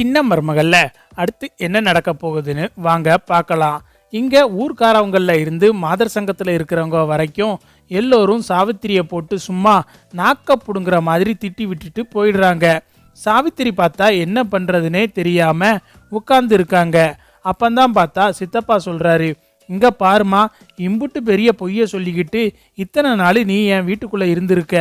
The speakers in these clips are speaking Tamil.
சின்ன மருமகளில். அடுத்து என்ன நடக்க போகுதுன்னு வாங்க பார்க்கலாம். இங்க ஊர்க்காரவங்களில் இருந்து மாதர் சங்கத்துல இருக்கிறவங்க வரைக்கும் எல்லோரும் சாவித்திரியை போட்டு சும்மா நாக்க புடுங்குற மாதிரி திட்டி விட்டுட்டு போயிடுறாங்க. சாவித்திரி பார்த்தா என்ன பண்ணுறதுனே தெரியாம உட்கார்ந்து இருக்காங்க. அப்பந்தான் பார்த்தா சித்தப்பா சொல்றாரு இங்க பாருமா இம்புட்டு பெரிய பொய்ய சொல்லிக்கிட்டு இத்தனை நாள் நீ என் வீட்டுக்குள்ள இருந்திருக்க.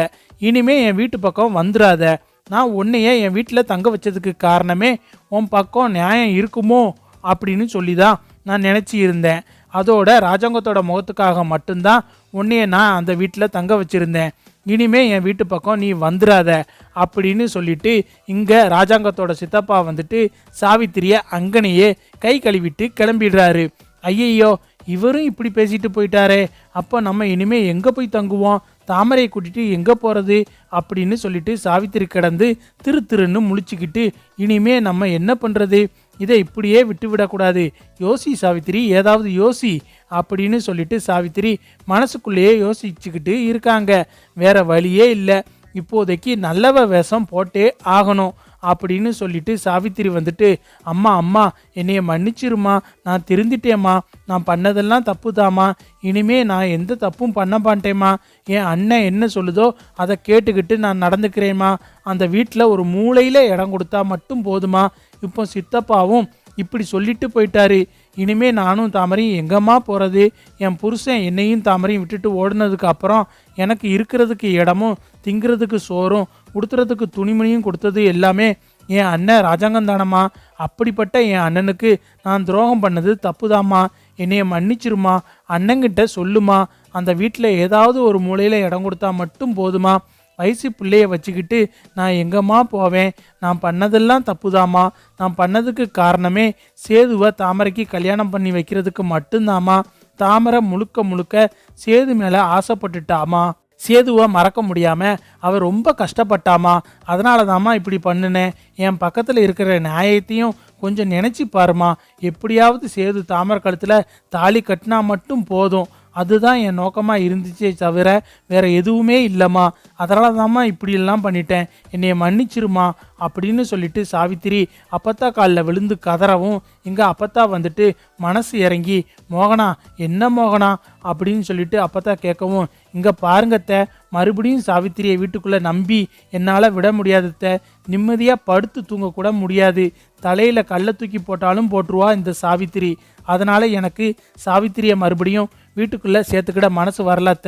இனிமே என் வீட்டு பக்கம் வந்துடாத நான் உன்னைய என் வீட்டில் தங்க வச்சதுக்கு காரணமே உன் பக்கம் நியாயம் இருக்குமோ அப்படின்னு சொல்லி தான் நான் நினச்சி இருந்தேன் அதோட ராஜாங்கத்தோட முகத்துக்காக மட்டும்தான் உன்னைய நான் அந்த வீட்டில் தங்க வச்சிருந்தேன். இனிமே என் வீட்டு பக்கம் நீ வந்துடாத அப்படின்னு சொல்லிட்டு இங்கே ராஜாங்கத்தோட சித்தப்பா வந்துட்டு சாவித்திரியை அங்கனையே கை கழுவிட்டு கிளம்பிடுறாரு. ஐயையோ இவரும் இப்படி பேசிட்டு போயிட்டாரே. அப்போ நம்ம இனிமே எங்கே போய் தங்குவோம்? தாமரையை கூட்டிட்டு எங்கே போகிறது அப்படின்னு சொல்லிட்டு சாவித்திரி கிடந்து திரு திருன்னு முழிச்சுக்கிட்டு இனிமே நம்ம என்ன பண்ணுறது இதை இப்படியே விட்டு விடக்கூடாது யோசி சாவித்திரி ஏதாவது யோசி அப்படின்னு சொல்லிட்டு சாவித்திரி மனசுக்குள்ளேயே யோசிச்சுக்கிட்டு இருக்காங்க. வேற வழியே இல்லை. இப்போதைக்கு நல்லவ வேஷம் போட்டே ஆகணும். அப்படின்னு சொல்லிட்டு சாவித்திரி வந்துட்டு அம்மா அம்மா என்னைய மன்னிச்சிருமா நான் திருந்திட்டேம்மா. நான் பண்ணதெல்லாம் தப்புதாம்மா. இனிமே நான் எந்த தப்பும் பண்ண மாட்டேம்மா. என் அண்ணன் என்ன சொல்லுதோ அதை கேட்டுக்கிட்டு நான் நடந்துக்கிறேம்மா. அந்த வீட்டில் ஒரு மூளையில் இடம் கொடுத்தா மட்டும் போதுமா இப்போ சித்தப்பாவும் இப்படி சொல்லிட்டு போயிட்டாரு. இனிமே நானும் தாமரையும் எங்கம்மா போகிறது என் புருஷன் என்னையும் தாமரையும் விட்டுட்டு ஓடுனதுக்கு அப்புறம் எனக்கு இருக்கிறதுக்கு இடமும் திங்கிறதுக்கு சோறும் உடுத்துறதுக்கு துணிமணியும் கொடுத்தது எல்லாமே என் அண்ணன் ராஜாங்கம் தானம்மா அப்படிப்பட்ட என் அண்ணனுக்கு நான் துரோகம் பண்ணது தப்புதாம்மா. என்னைய மன்னிச்சிருமா. அண்ணங்கிட்ட சொல்லுமா. அந்த வீட்டில் ஏதாவது ஒரு மூலையில் இடம் கொடுத்தா மட்டும் போதுமா. வயசு பிள்ளைய வச்சுக்கிட்டு நான் எங்கம்மா போவேன்? நான் பண்ணதெல்லாம் தப்புதாம்மா. நான் பண்ணதுக்கு காரணமே சேதுவை தாமரைக்கு கல்யாணம் பண்ணி வைக்கிறதுக்கு மட்டும்தாம்மா. தாமரை முழுக்க முழுக்க சேது மேலே ஆசைப்பட்டுட்டாமா சேதுவை மறக்க முடியாமல் அவர் ரொம்ப கஷ்டப்பட்டாமா. அதனால தாம்மா இப்படி பண்ணுனேன் என் பக்கத்தில் இருக்கிற நியாயத்தையும் கொஞ்சம் நினச்சி பாருமா. எப்படியாவது சேது தாமரை கழுத்தில் தாலி கட்டினா மட்டும் போதும். அதுதான் என் நோக்கமாக இருந்துச்சே தவிர வேறு எதுவுமே இல்லைம்மா. அதனால தாம்மா இப்படியெல்லாம் பண்ணிட்டேன். என்னைய மன்னிச்சிருமா அப்படின்னு சொல்லிட்டு சாவித்திரி அப்பத்தா காலில் விழுந்து கதறவும் இங்கே அப்பத்தா வந்துட்டு மனசு இறங்கி மோகனா என்ன மோகனா? அப்படின்னு சொல்லிட்டு அப்பத்தா கேட்கவும் இங்கே பாருங்கத்த மறுபடியும் சாவித்திரியை வீட்டுக்குள்ளே நம்பி என்னால் விட முடியாதத்த நிம்மதியாக படுத்து தூங்கக்கூட முடியாது. தலையில் கல்லை தூக்கி போட்டாலும் போட்டுருவா இந்த சாவித்திரி. அதனால் எனக்கு சாவித்திரியை மறுபடியும் வீட்டுக்குள்ளே சேர்த்துக்கிட மனசு வரலாத்த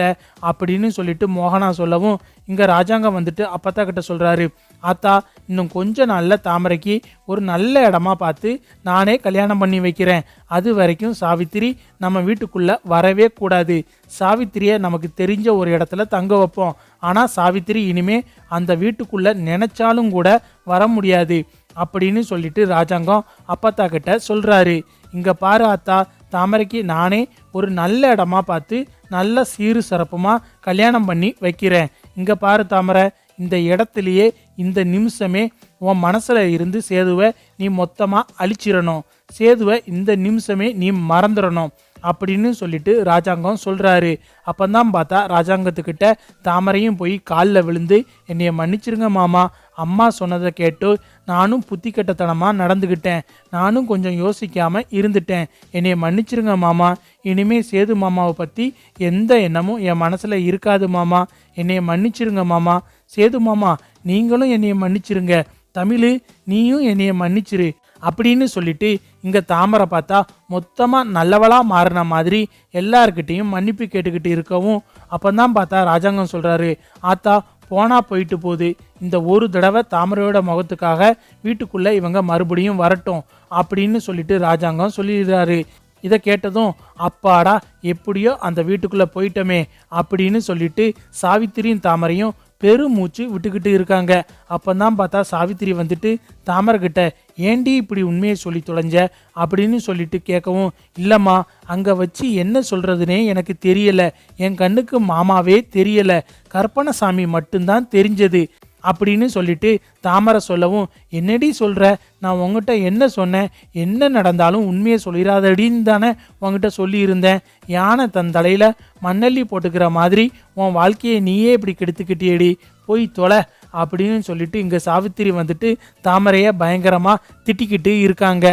அப்படின்னு சொல்லிட்டு மோகனா சொல்லவும் இங்கே ராஜாங்கம் வந்துட்டு அப்பத்தா கிட்ட சொல்கிறாரு ஆத்தா இன்னும் கொஞ்ச நாளில் தாமரைக்கு ஒரு நல்ல இடமா பார்த்து நானே கல்யாணம் பண்ணி வைக்கிறேன். அது வரைக்கும் சாவித்திரி நம்ம வீட்டுக்குள்ளே வரவே கூடாது. சாவித்திரியை நமக்கு தெரிஞ்ச ஒரு இடத்துல தங்க வைப்போம். ஆனால் சாவித்திரி இனிமே அந்த வீட்டுக்குள்ளே நினைச்சாலும் கூட வர முடியாது. அப்படின்னு சொல்லிட்டு ராஜாங்கம் அப்பத்தா கிட்ட சொல்கிறாரு இங்கே பாரு ஆத்தா தாமரைக்கு நானே ஒரு நல்ல இடமா பார்த்து நல்ல சீரு சிறப்புமாக கல்யாணம் பண்ணி வைக்கிறேன். இங்கே பாரு தாமரை இந்த இடத்துலையே இந்த நிமிஷமே உன் மனசில் இருந்து சேதுவை நீ மொத்தமாக அழிச்சிடணும் சேதுவை இந்த நிமிஷமே நீ மறந்துடணும் அப்படின்னு சொல்லிட்டு ராஜாங்கம் சொல்கிறாரு அப்போந்தான் பார்த்தா ராஜாங்கத்துக்கிட்ட தாமரையும் போய் காலில் விழுந்து என்னைய மன்னிச்சிருங்க மாமா. அம்மா சொன்னதை கேட்டு நானும் புத்தி கெட்டத்தனமாக நடந்துக்கிட்டேன் நானும் கொஞ்சம் யோசிக்காமல் இருந்துட்டேன். என்னைய மன்னிச்சிருங்க மாமா. இனிமே சேது மாமாவை பற்றி எந்த எண்ணமும் என் மனசில் இருக்காது மாமா. என்னைய மன்னிச்சிருங்க மாமா. சேது மாமா நீங்களும் என்னைய மன்னிச்சிருங்க. தமிழ் நீயும் என்னைய மன்னிச்சிரு. அப்படின்னு சொல்லிட்டு இங்கே தாமரை பார்த்தா மொத்தமாக நல்லவளாக மாறின மாதிரி எல்லார்கிட்டேயும் மன்னிப்பு கேட்டுக்கிட்டு இருக்கவும் அப்போ தான் பார்த்தா ராஜாங்கம் சொல்கிறாரு ஆத்தா போனா போயிட்டு போகுது. இந்த ஒரு தடவை தாமரையோட முகத்துக்காக வீட்டுக்குள்ளே இவங்க மறுபடியும் வரட்டும் அப்படின்னு சொல்லிட்டு ராஜாங்கம் சொல்லிடுறாரு. இதை கேட்டதும் அப்பாடா எப்படியோ அந்த வீட்டுக்குள்ளே போயிட்டோமே அப்படின்னு சொல்லிட்டு சாவித்திரியும் தாமரையும் பெருமூச்சு விட்டுக்கிட்டு இருக்காங்க. அப்போ தான் பார்த்தா சாவித்திரி வந்துட்டு தாமரைக்கிட்ட ஏண்டி இப்படி உண்மையை சொல்லி தொலைஞ்ச? அப்படின்னு சொல்லிட்டு கேட்கவும் இல்லைம்மா அங்கே வச்சு என்ன சொல்கிறதுனே எனக்கு தெரியலை. என் கண்ணுக்கு மாமாவே தெரியலை. கற்பனசாமி மட்டும்தான் தெரிஞ்சது. அப்படின்னு சொல்லிட்டு தாமரை சொல்லவும் என்னடி சொல்கிற நான் உங்ககிட்ட என்ன சொன்னேன்? என்ன நடந்தாலும் உண்மையை சொல்லிடாதடின்னு தானே உங்ககிட்ட சொல்லியிருந்தேன். யானை தன் தலையில் மண்ணள்ளி போட்டுக்கிற மாதிரி உன் வாழ்க்கையை நீயே இப்படி கெடுத்துக்கிட்டியேடி? போய் தொலை. அப்படின்னு சொல்லிட்டு இங்கே சாவித்திரி வந்துட்டு தாமரையை பயங்கரமாக திட்டிக்கிட்டு இருக்காங்க.